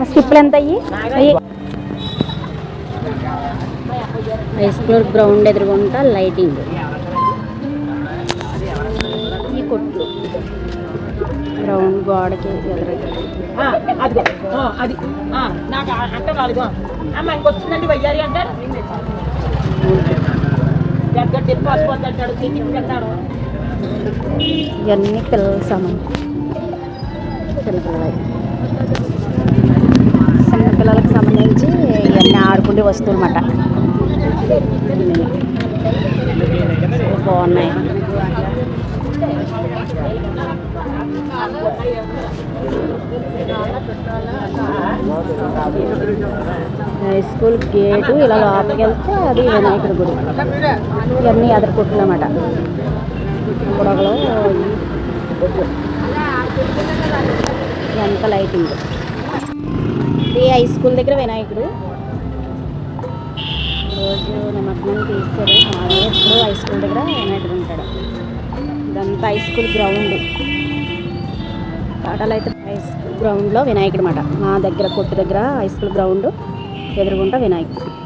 ఆ స్కిప్లు ఎంత అయ్యి అయ్యి గ్రౌండ్ ఎదురుగుంటా లైటింగ్. ఈ కొట్లు. గ్రౌండ్ గోడకి ఎదురు అదిగో. అది. నాకు అమ్మ ఇంకొచ్చిందండి వయ్యారి అంటారు? పెడతాడు ఇవన్నీ పిల్లల సామాన్ చిన్నపిల్లలు చిన్నపిల్లలకు సంబంధించి ఇవన్నీ ఆడుకునే వస్తువులు అన్నమాట బాగున్నాయి. స్కూల్ గేటు ఇలా లోపలికి వెళ్తే అది వినాయకుడి గుడి. ఇవన్నీ ఎదరకొట్లు అన్నమాట. గొడవలో ఎంత లైటింగ్ ఇది హై స్కూల్ దగ్గర వినాయకుడు. రోజు నిమగ్నం తీస్తారు మామూలుగా హై స్కూల్ దగ్గర వినాయకుడు ఉంటాడు. ఇదంతా హై స్కూల్ గ్రౌండ్ టాటాలో అయితే హై స్కూల్ గ్రౌండ్లో వినాయకుడు అనమాట మా దగ్గర కొట్టు దగ్గర హై స్కూల్ గ్రౌండ్ ఎదురుగుంట వినాయకుడు.